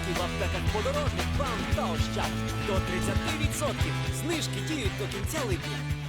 Знижки в аптеках подорожник вам та ощад до 30%. Знижки діють до кінця липня.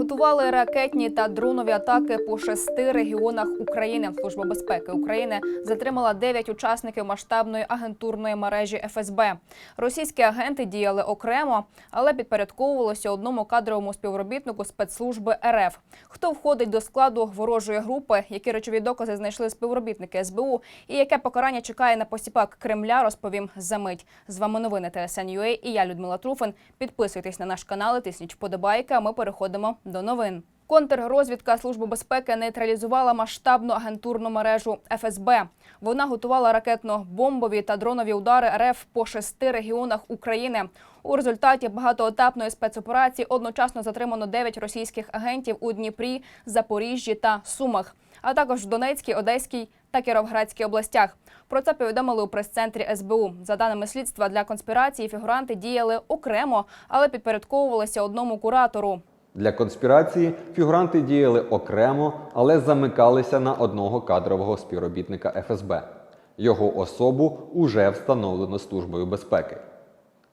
Готували ракетні та дронові атаки по шести регіонах України. Служба безпеки України затримала дев'ять учасників масштабної агентурної мережі ФСБ. Російські агенти діяли окремо, але підпорядковувалися одному кадровому співробітнику спецслужби РФ. Хто входить до складу ворожої групи, які речові докази знайшли співробітники СБУ, і яке покарання чекає на посіпак Кремля, розповім за мить. З вами новини ТСН.UA і я Людмила Труфин. Підписуйтесь на наш канал, тисніть вподобайки. А ми переходимо до новин. Контррозвідка Служби безпеки нейтралізувала масштабну агентурну мережу ФСБ. Вона готувала ракетно-бомбові та дронові удари РФ по шести регіонах України. У результаті багатоетапної спецоперації одночасно затримано 9 російських агентів у Дніпрі, Запоріжжі та Сумах, а також в Донецькій, Одеській та Кіровоградській областях. Про це повідомили у прес-центрі СБУ. За даними слідства, для конспірації фігуранти діяли окремо, але підпорядковувалися одному куратору. Для конспірації фігуранти діяли окремо, але замикалися на одного кадрового співробітника ФСБ. Його особу уже встановлено Службою безпеки.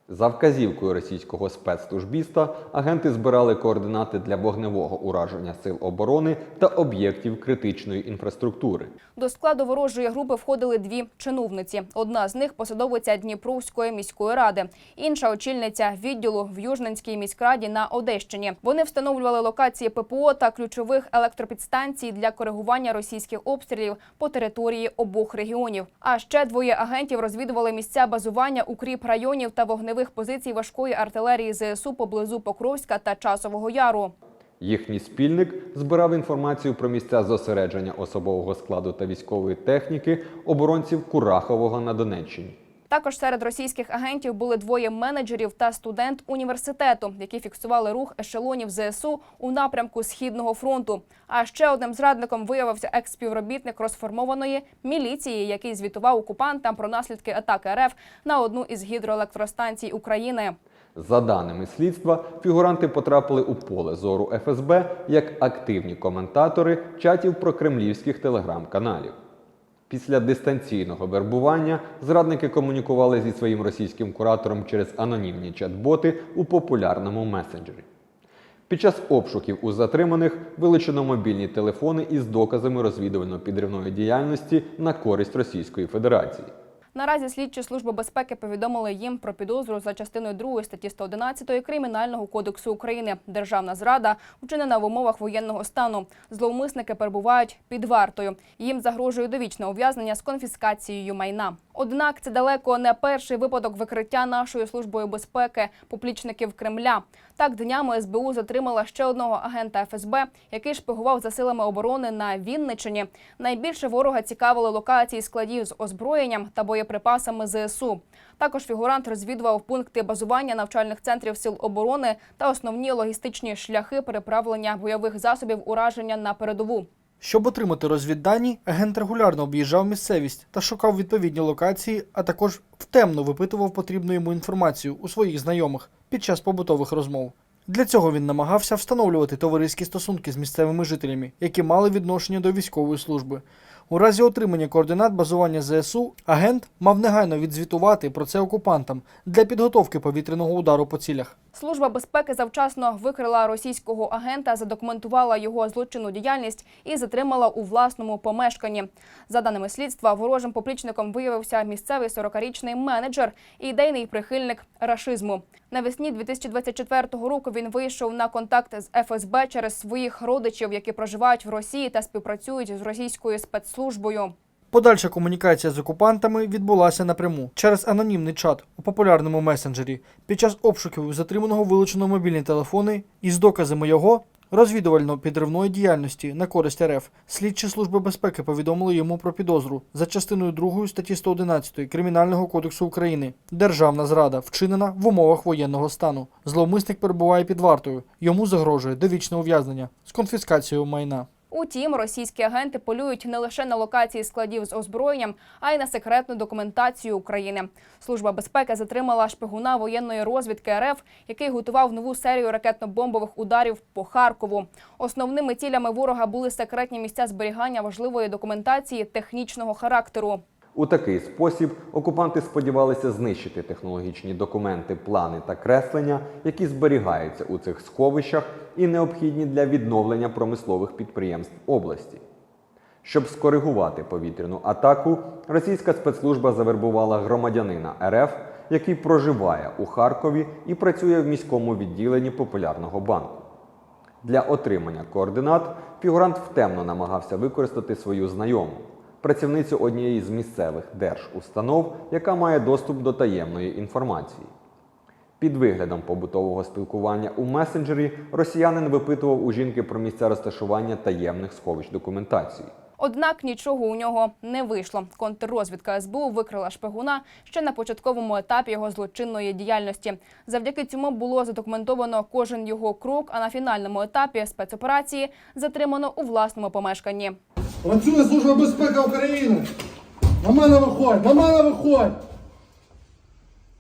За вказівкою російського спецслужбіста агенти збирали координати для вогневого ураження сил оборони та об'єктів критичної інфраструктури. До складу ворожої групи входили дві чиновниці. Одна з них посадовиця Дніпровської міської ради, інша очільниця відділу в Южненській міськраді на Одещині. Вони встановлювали локації ППО та ключових електропідстанцій для коригування російських обстрілів по території обох регіонів. А ще двоє агентів розвідували місця базування укріп районів та вогневих позицій важкої артилерії ЗСУ поблизу Покровська та Часового Яру. Їхній спільник збирав інформацію про місця зосередження особового складу та військової техніки оборонців Курахового на Донеччині. Також серед російських агентів були двоє менеджерів та студент університету, які фіксували рух ешелонів ЗСУ у напрямку східного фронту. А ще одним зрадником виявився екс-співробітник розформованої міліції, який звітував окупантам про наслідки атаки РФ на одну із гідроелектростанцій України. За даними слідства, фігуранти потрапили у поле зору ФСБ як активні коментатори чатів про кремлівських телеграм-каналів. Після дистанційного вербування зрадники комунікували зі своїм російським куратором через анонімні чат-боти у популярному месенджері. Під час обшуків у затриманих вилучено мобільні телефони із доказами розвідувально-підривної діяльності на користь Російської Федерації. Наразі слідчі служби безпеки повідомили їм про підозру за частиною 2 статті 111 Кримінального кодексу України Державна зрада вчинена в умовах воєнного стану. Зловмисники перебувають під вартою. Їм загрожує довічне ув'язнення з конфіскацією майна. Однак це далеко не перший випадок викриття нашою службою безпеки поплічників Кремля. Так днями СБУ затримала ще одного агента ФСБ, який шпигував за силами оборони на Вінничині. Найбільше ворога цікавили локації складів з озброєнням та боєприпасами ЗСУ. Також фігурант розвідував пункти базування навчальних центрів сил оборони та основні логістичні шляхи переправлення бойових засобів ураження на передову. Щоб отримати розвіддані, агент регулярно об'їжджав місцевість та шукав відповідні локації, а також втемно випитував потрібну йому інформацію у своїх знайомих під час побутових розмов. Для цього він намагався встановлювати товариські стосунки з місцевими жителями, які мали відношення до військової служби. У разі отримання координат базування ЗСУ агент мав негайно відзвітувати про це окупантам для підготовки повітряного удару по цілях. Служба безпеки завчасно викрила російського агента, задокументувала його злочинну діяльність і затримала у власному помешканні. За даними слідства, ворожим поплічником виявився місцевий 40-річний менеджер і ідейний прихильник рашизму. Навесні 2024 року він вийшов на контакт з ФСБ через своїх родичів, які проживають в Росії та співпрацюють з російською спецслужбою. Подальша комунікація з окупантами відбулася напряму через анонімний чат у популярному месенджері. Під час обшуків затриманого вилучено мобільні телефони із доказами його розвідувально-підривної діяльності на користь РФ. Слідчі служби безпеки повідомили йому про підозру за частиною 2 статті 111 Кримінального кодексу України. Державна зрада вчинена в умовах воєнного стану. Зловмисник перебуває під вартою. Йому загрожує довічне ув'язнення з конфіскацією майна. Утім, російські агенти полюють не лише на локації складів з озброєнням, а й на секретну документацію України. Служба безпеки затримала шпигуна воєнної розвідки РФ, який готував нову серію ракетно-бомбових ударів по Харкову. Основними цілями ворога були секретні місця зберігання важливої документації технічного характеру. У такий спосіб окупанти сподівалися знищити технологічні документи, плани та креслення, які зберігаються у цих сховищах і необхідні для відновлення промислових підприємств області. Щоб скоригувати повітряну атаку, російська спецслужба завербувала громадянина РФ, який проживає у Харкові і працює в міському відділенні популярного банку. Для отримання координат фігурант втемно намагався використати свою знайому, працівницю однієї з місцевих держустанов, яка має доступ до таємної інформації. Під виглядом побутового спілкування у месенджері росіянин випитував у жінки про місця розташування таємних сховищ документації. Однак нічого у нього не вийшло. Контррозвідка СБУ викрила шпигуна ще на початковому етапі його злочинної діяльності. Завдяки цьому було задокументовано кожен його крок. А на фінальному етапі спецоперації затримано у власному помешканні. Працює Служба безпеки України. На мене виходь, на мене виходь.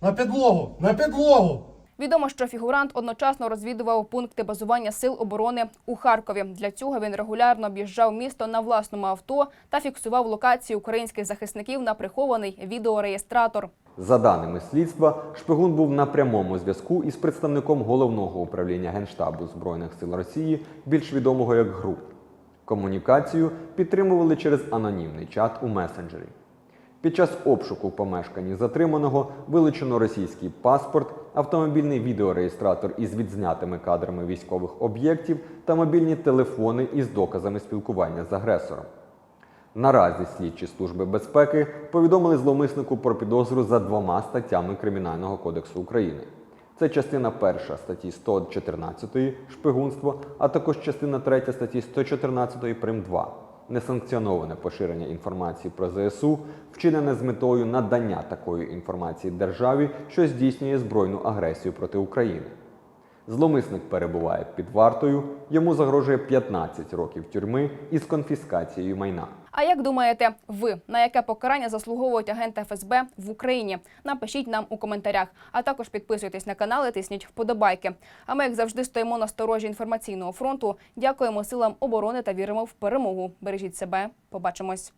На підлогу, на підлогу. Відомо, що фігурант одночасно розвідував пункти базування сил оборони у Харкові. Для цього він регулярно об'їжджав місто на власному авто та фіксував локації українських захисників на прихований відеореєстратор. За даними слідства, шпигун був на прямому зв'язку із представником головного управління Генштабу Збройних сил Росії, більш відомого як ГРУ. Комунікацію підтримували через анонімний чат у месенджері. Під час обшуку в помешканні затриманого вилучено російський паспорт, автомобільний відеореєстратор із відзнятими кадрами військових об'єктів та мобільні телефони із доказами спілкування з агресором. Наразі слідчі служби безпеки повідомили зловмиснику про підозру за двома статтями Кримінального кодексу України. Це частина 1 статті 114 шпигунство, а також частина 3 статті 114 прим 2 несанкціоноване поширення інформації про ЗСУ, вчинене з метою надання такої інформації державі, що здійснює збройну агресію проти України. Зломисник перебуває під вартою, йому загрожує 15 років тюрми із конфіскацією майна. А як думаєте, ви на яке покарання заслуговують агенти ФСБ в Україні? Напишіть нам у коментарях, а також підписуйтесь на канал і тисніть вподобайки. А ми, як завжди, стоїмо на сторожі інформаційного фронту. Дякуємо силам оборони та віримо в перемогу. Бережіть себе. Побачимось.